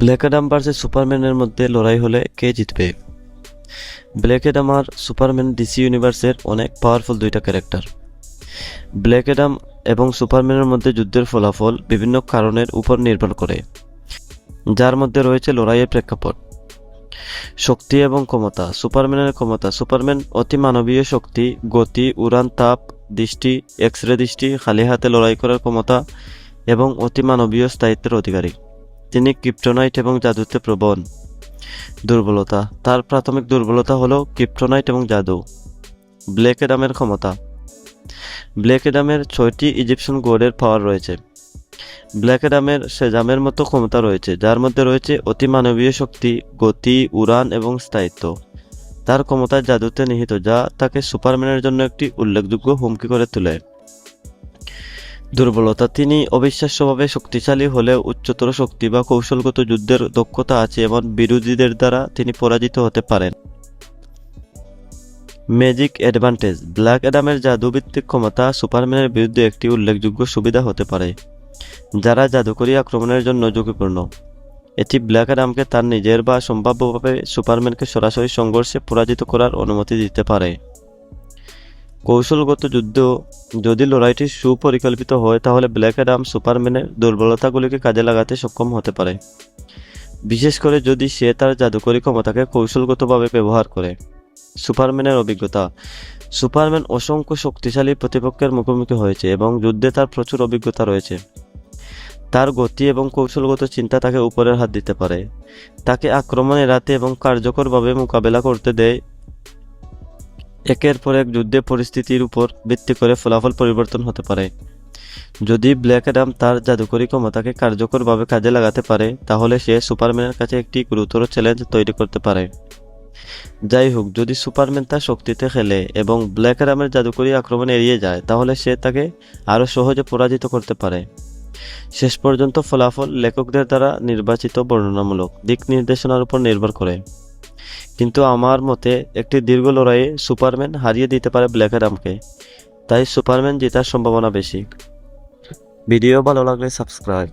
Black Adam versus সুপারম্যানের মধ্যে লড়াই হলে কে জিতবে? ব্ল্যাক অ্যাডাম আর সুপারম্যান ডিসি ইউনিভার্সের অনেক পাওয়ারফুল দুইটা ক্যারেক্টার ব্ল্যাক অ্যাডাম এবং সুপারম্যানের মধ্যে যুদ্ধের ফলাফল বিভিন্ন কারণের উপর নির্ভর করে, যার মধ্যে রয়েছে লড়াইয়ের প্রেক্ষাপট, শক্তি এবং ক্ষমতা। সুপারম্যানের ক্ষমতা সুপারম্যান অতি মানবীয় শক্তি, গতি, উড়ান, তাপ, দৃষ্টি এক্স রে দৃষ্টি, খালি হাতে লড়াই করার ক্ষমতা এবং অতি মানবীয় স্থায়িত্বের অধিকারী। তিনি ক্রিপ্টোনাইট এবং জাদুতে প্রবণ দুর্বলতা। তার প্রাথমিক দুর্বলতা হলো ক্রিপ্টোনাইট এবং জাদু। ব্ল্যাক এডামের ক্ষমতা। ব্ল্যাক এডামের ছয়টি ইজিপশিয়ান গোডের পাওয়ার রয়েছে। ব্ল্যাক এডামের সেজামের মতো ক্ষমতা রয়েছে, যার মধ্যে রয়েছে অতি মানবীয় শক্তি, গতি, উড়ান এবং স্থায়িত্ব। তার ক্ষমতা জাদুতে নিহিত, যা তাকে সুপারম্যানের জন্য একটি উল্লেখযোগ্য হুমকি করে তোলে। দুর্বলতা তিনি অবিশ্বাস্যভাবে শক্তিশালী হলেও উচ্চতর শক্তি বা কৌশলগত যুদ্ধের দক্ষতা আছে এমন বিরোধীদের দ্বারা তিনি পরাজিত হতে পারেন। ম্যাজিক অ্যাডভান্টেজ, ব্ল্যাক অ্যাডামের জাদুভিত্তিক ক্ষমতা সুপারম্যানের বিরুদ্ধে একটি উল্লেখযোগ্য সুবিধা হতে পারে, যারা জাদুকরী আক্রমণের জন্য ঝুঁকিপূর্ণ। এটি ব্ল্যাক অ্যাডামকে তার নিজের বা সম্ভাব্যভাবে সুপারম্যানকে সরাসরি সংঘর্ষে পরাজিত করার অনুমতি দিতে পারে। কৌশলগত যুদ্ধ যদি লড়াইটি সুপরিকল্পিত হয়, তাহলে ব্ল্যাক অ্যাডাম সুপারম্যানের দুর্বলতাগুলিকে কাজে লাগাতে সক্ষম হতে পারে। বিশেষ করে যদি সে তার জাদুকরী ক্ষমতাকে কৌশলগতভাবে ব্যবহার করে। সুপারম্যানের অভিজ্ঞতা। সুপারম্যান অসংখ্য শক্তিশালী প্রতিপক্ষের মুখোমুখি হয়েছে এবং যুদ্ধে তার প্রচুর অভিজ্ঞতা রয়েছে। তার গতি এবং কৌশলগত চিন্তা তাকে উপরের হাত দিতে পারে। তাকে আক্রমণ এড়াতে এবং কার্যকরভাবে মোকাবেলা করতে দেয় একের পর এক যুদ্ধে পরিস্থিতির উপর ভিত্তি করে ফলাফল পরিবর্তন হতে পারে। যদি ব্ল্যাক অ্যাডাম তার জাদুকরী ক্ষমতাকে কার্যকরভাবে কাজে লাগাতে পারে, তাহলে সে সুপারম্যানের কাছে একটি গুরুতর চ্যালেঞ্জ তৈরি করতে পারে। যাই হোক, যদি সুপারম্যান তার শক্তিতে খেলে এবং ব্ল্যাক অ্যাডামের জাদুকরী আক্রমণ এড়িয়ে যায়, তাহলে সে তাকে আরও সহজে পরাজিত করতে পারে। শেষ পর্যন্ত ফলাফল লেখকদের দ্বারা নির্বাচিত বর্ণনামূলক দিক নির্দেশনার উপর নির্ভর করে। কিন্তু আমার মতে একটি দীর্ঘ লড়াইয়ে সুপারম্যান হারিয়ে দিতে পারে ব্ল্যাক অ্যাডামকে। তাই সুপারম্যান জেতার সম্ভাবনা বেশি। ভিডিও ভালো লাগলে সাবস্ক্রাইব.